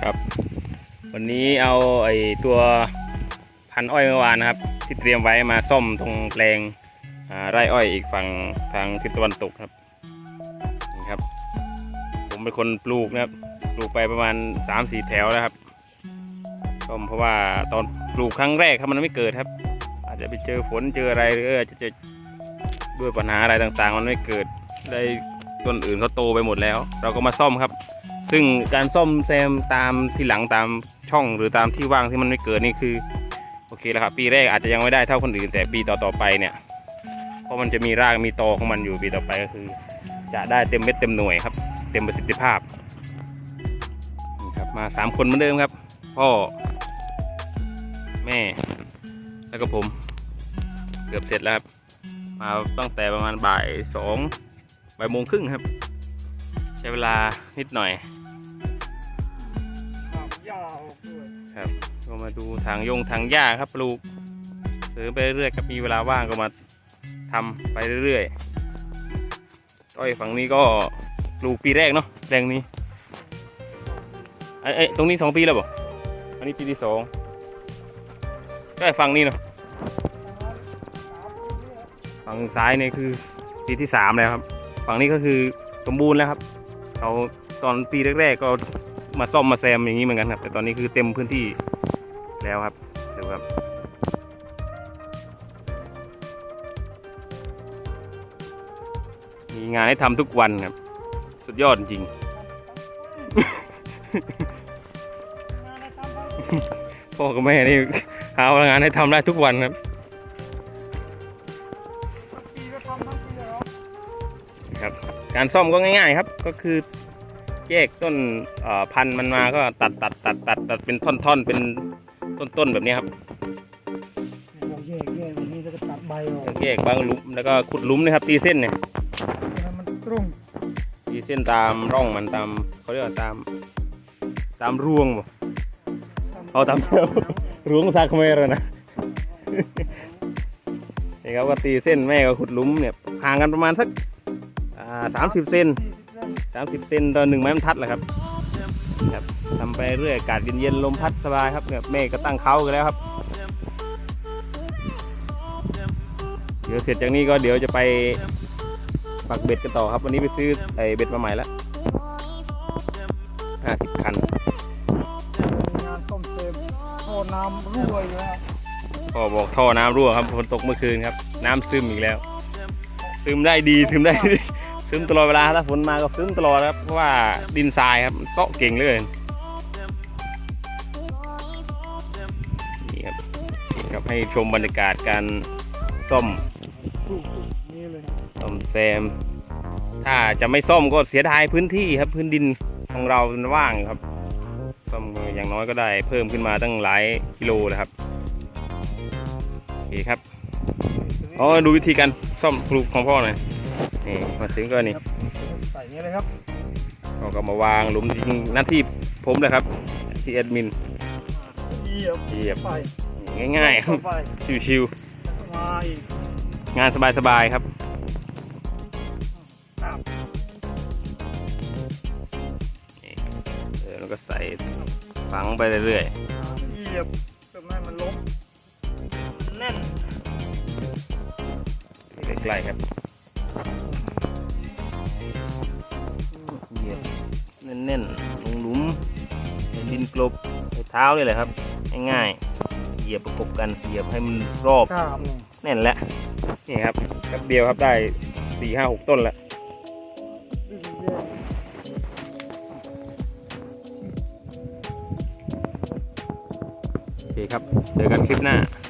ครับ วันนี้เอาไอ้ตัวพันอ้อยเมื่อวานนะครับ ที่เตรียมไว้มาซ่อมตรงแปลงไร่อ้อยอีกฝั่งทางทิศตะวันตกครับนี่ครับ ผมเป็นคนปลูกนะครับปลูกไปประมาณ3ามสี่แถวแล้วครับซ่อมเพราะว่าตอนปลูกครั้งแรกครับมันไม่เกิดครับ อาจจะไปเจอฝนเจออะไรหรืออาจจะเจอด้วยปัญหาอะไรต่างๆ มันไม่เกิดได้ต้นอื่นเขาโตไปหมดแล้ว เราก็มาซ่อมครับ ซึ่งการซ่อมแซมตามที่หลังตามช่องหรือตามที่ว่างที่มันไม่เกิดนี่คือโอเคแล้วครับปีแรกอาจจะยังไม่ได้เท่าคนอื่น แต่ปีต่อๆไปเนี่ยเพราะมันจะมีรากมีตอของมันอยู่ปีต่อไปก็คือ จะได้เต็มเม็ดเต็มหน่วยครับ เต็มประสิทธิภาพนะครับมาสามคนเหมือนเดิมครับ พ่อ แม่ แล้วก็ผม เกือบเสร็จแล้วครับ มาตั้งแต่ประมาณบ่ายสองบ่ายโมงครึ่งครับ ใช้เวลานิดหน่อย ครับยาวด้วยครับก็มาดูทางยงทางหญ้าครับปลูกเสริมไปเรื่อยๆครับมีเวลาว่างก็มาทำไปเรื่อยๆต้อยฝั่งนี้ก็ปลูกปีแรกเนาะแปลงนี้ไอ้ไอ้ตรงนี้สองปีแล้วบ่อันนี้ปีที่สองก็ฝั่งนี้เนาะฝั่งซ้ายเนี่ยคือปีที่สามแล้วครับ ฝั่งนี้ก็คือสมบูรณ์แล้วครับ เราตอนปีแรกๆก็ มาซ่อมมาแซมอย่างนี้เหมือนกันครับ แต่ตอนนี้คือเต็มพื้นที่แล้วครับดูครับมีงานให้ทำทุกวันครับ สุดยอดจริงงานอะไรทำบ้างพ่อกับแม่นี่หางานให้ทำได้ทุกวันครับทั้งปีก็ทำทั้งปีเลยเหรอครับ การซ่อมก็ง่าย ๆ ครับ ก็คือ แยกต้นเอ่อพันธุ์มันมาก็ตัดตัดตัดตัดตัดเป็นท่อนๆเป็นต้นๆแบบนี้ครับเราแยกแยกแบบนี้แล้วก็ตัดใบออกแยกบางหลุมแล้วก็ขุดหลุมนะครับตีเส้นเนี่ยให้มันตรงตีเส้นตามร่องมันตามเขาเรียกว่าตาม ตามรวงบ่เอาตามรวงซาคเมรนะนี่ครับก็ตีเส้นแม่ก็ขุดหลุมเนี่ยห่างกันประมาณสักสามสิบเซน สามสิบเซนต่อหนึ่งไม้บรรทัดแหละครับครับทำไปเรื่อยอากาศเย็นๆลมพัดสบายครับเนี่ยเมฆก็ตั้งเขากันแล้วครับ เดี๋ยวเสร็จจากนี้ก็เดี๋ยวจะไปปักเบ็ดกันต่อครับ วันนี้ไปซื้อไอ้เบ็ดมาใหม่ละห้าสิบคันงานต้มเต็มท่อน้ำรั่วอยู่แล้วพ่อบอกท่อน้ำรั่วครับฝนตกเมื่อคืนครับ น้ำซึมอีกแล้ว ซึมได้ดีซึมได้ดี ซึมตลอดเวลาถ้าฝนมาก็ซึมตลอดครับเพราะว่าดินทรายครับเซาะเก่งเลยนี่ครับนี่ครับให้ชมบรรยากาศการซ่อมซ่อมแซม ถ้าจะไม่ซ่อมก็เสียดายพื้นที่ครับพื้นดินของเรามันว่างครับซ่อมอย่างน้อยก็ได้เพิ่มขึ้นมาตั้งหลายกิโลนะครับโอเคครับอ๋อดูวิธีการซ่อมปลูกของพ่อหน่อย นี่มาถึงก็นี่ครับใส่นี่เลยครับเราก็มาวางหลุมจริงๆหน้าที่ผมเลยครับ ที่แอดมินเหยียบเหยียบไฟง่ายๆครับไฟชิวมาอีกๆงานสบายๆครับครับนี่ครับเออแล้วก็ใส่ฝังไปเรื่อยเหยียบเพื่อไม่ให้มันล้มแน่นๆใกล้ๆครับ แน่นๆลงหลุมให้ดินกลบให้เท้าเลยแหละครับ ง่ายๆเหยียบประกบกันเหยียบให้มันรอบกล้ามเนี่ยแน่นแล้วนี่ครับแป๊บเดียวครับได้สี่ห้าหกต้นแล้วดึงแยกโอเคครับเจอกันคลิปหน้าค